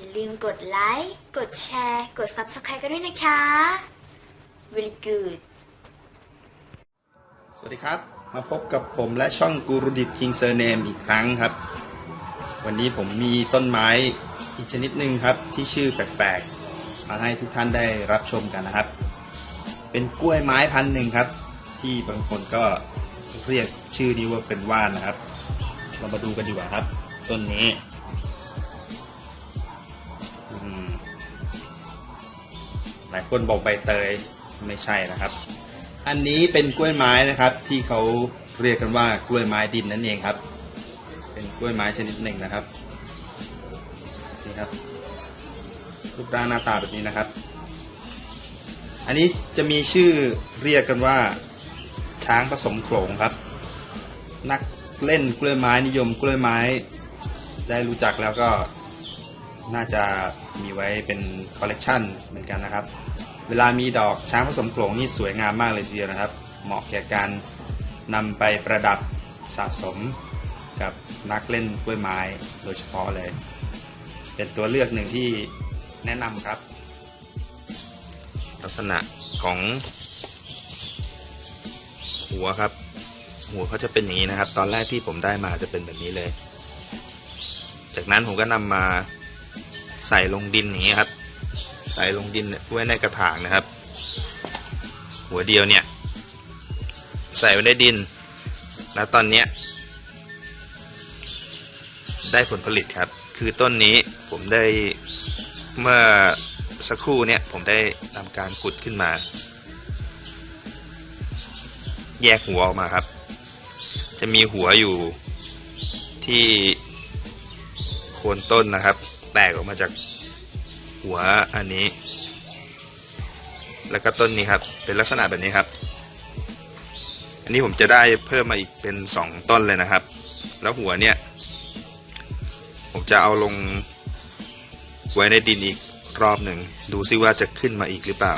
อย่าลืมกดไลค์ กดแชร์ กด Subscribe กันด้วยนะคะ very good สวัสดีครับ มาพบกับผมและช่องกูรุดิตคิงเซอร์เนมอีกครั้งครับ วันนี้ผมมีต้นไม้อีกชนิดหนึ่งครับที่ชื่อแปลกๆ มาให้ทุกท่านได้รับชมกันนะครับ เป็นกล้วยไม้พันหนึ่งครับ ที่บางคนก็เรียกชื่อนี้ว่าเป็นว่านนะครับ เรามาดูกันดีกว่าครับ ต้นนี้ หลายคนบอกใบเตยไม่ใช่นะครับ อันนี้เป็นกล้วยไม้นะครับ ที่เขาเรียกกันว่ากล้วยไม้ดินนั่นเองครับ เป็นกล้วยไม้ชนิดหนึ่งนะครับนี่ครับรูปร่างหน้าตาแบบนี้นะครับ อันนี้จะมีชื่อเรียกกันว่า ช้างผสมโขลงครับ นักเล่นกล้วยไม้นิยมกล้วยไม้ ได้รู้จักแล้วก็ น่าจะมีไว้เป็นคอลเลกชันเหมือนกันนะครับ เวลามีดอกช้างผสมโขลงนี่สวยงามมากเลยทีเดียวนะครับ เหมาะแก่การนำไปประดับสะสมกับนักเล่นกล้วยไม้โดยเฉพาะเลย เป็นตัวเลือกหนึ่งที่แนะนำครับ ลักษณะของ หัวครับ หัวเขาจะเป็นอย่างนี้นะครับ ตอนแรกที่ผมได้มาจะเป็นแบบนี้เลย จากนั้นผมก็นำมา ใส่ลงดินอย่างนี้ครับ ใส่ลงดินไว้ในกระถางนะครับ หัวเดียวเนี่ย ใส่ไว้ในดิน แล้วตอนเนี้ยได้ผลผลิตครับ คือต้นนี้ผมได้เมื่อสักครู่เนี่ยผมได้ทำการขุดขึ้นมา แยกหัวออกมาครับ จะมีหัวอยู่ที่โคนต้นนะครับ กออกมาจากหัวอันนี้ แล้วก็ต้นนี้ครับ เป็นลักษณะแบบนี้ครับ อันนี้ผมจะได้เพิ่มมาอีกเป็นสองต้นเลยนะครับ แล้วหัวเนี่ย ผมจะเอาลงไว้ในดินอีกรอบหนึ่ง ดูซิว่าจะขึ้นมาอีกหรือเปล่า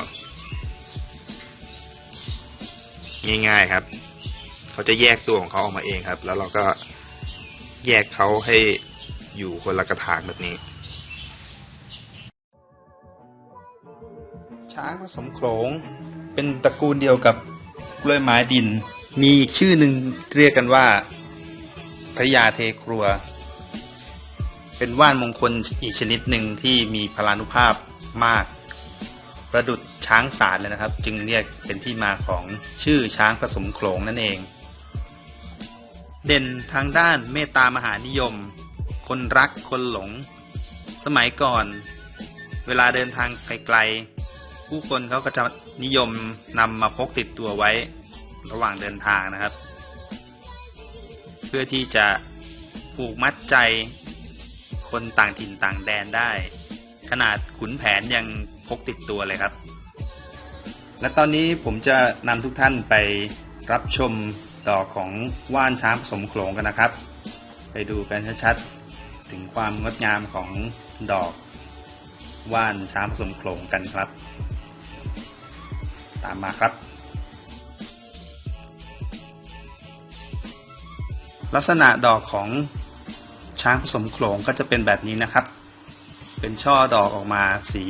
ง่ายๆครับเขาจะแยกตัวของเขาออกมาเองครับ แล้วเราก็แยกเขาให้อยู่คนละกระถางแบบนี้ ช้างผสมโขลง เป็นตระกูลเดียวกับกล้วยไม้ดิน มีอีกชื่อหนึ่งเรียกกันว่าพระยาเทครัว เป็นว่านมงคลอีกชนิดหนึ่งที่มีพลานุภาพมาก ประดุดช้างสารเลยนะครับ จึงเรียกเป็นที่มาของชื่อช้างผสมโขลงนั่นเอง เด่นทางด้านเมตตามหานิยม คนรักคนหลง สมัยก่อน เวลาเดินทางไกลๆ ผู้คนเขาก็จะนิยมนำมาพกติดตัวไว้ระหว่างเดินทางนะครับ เพื่อที่จะผูกมัดใจคนต่างถิ่นต่างแดนได้ ขนาดขุนแผนยังพกติดตัวเลยครับ และตอนนี้ผมจะนำทุกท่านไปรับชมดอกของว่านช้างผสมโขลงกันนะครับ ไปดูกันชัดๆถึงความงดงามของดอกว่านช้างผสมโขลงกันครับ ตามมาครับ ลักษณะดอกของช้างผสมโขลงก็จะเป็นแบบนี้นะครับ เป็นช่อดอกออกมาสี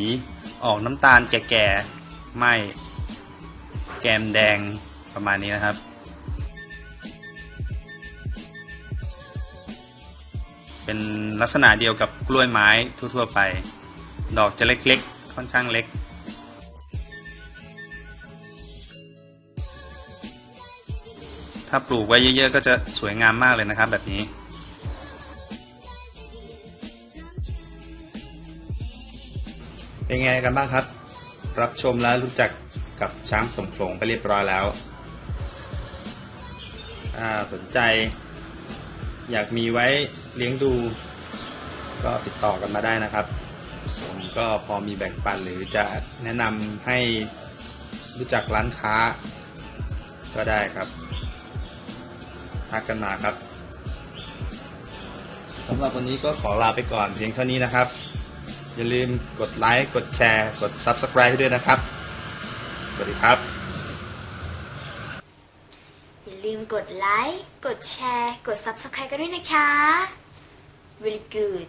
ออกน้ำตาลแก่ๆไม่แกมแดงประมาณนี้นะครับ เป็นลักษณะเดียวกับกล้วยไม้ทั่วๆไป ดอกจะเล็กๆ ค่อนข้างเล็ก ถ้าปลูกไว้เยอะๆก็จะสวยงามมากเลยนะครับ แบบนี้ เป็นไงกันบ้างครับ รับชมแล้วรู้จักกับช้างสมโขลงไปเรียบร้อยแล้วถ้าสนใจ อยากมีไว้เลี้ยงดู ก็ติดต่อกันมาได้นะครับ ผมก็พอมีแบ่งปันหรือจะแนะนำให้รู้จักร้านค้าก็ได้ครับ ทักกันมาครับสำหรับวันนี้ก็ขอลาไปก่อนเพียงเท่านี้นะครับ อย่าลืมกดไลค์ กดแชร์ กด Subscribe ให้ด้วยนะครับ สวัสดีครับ อย่าลืมกดไลค์ กดแชร์ กด Subscribe กันด้วยนะคะ very good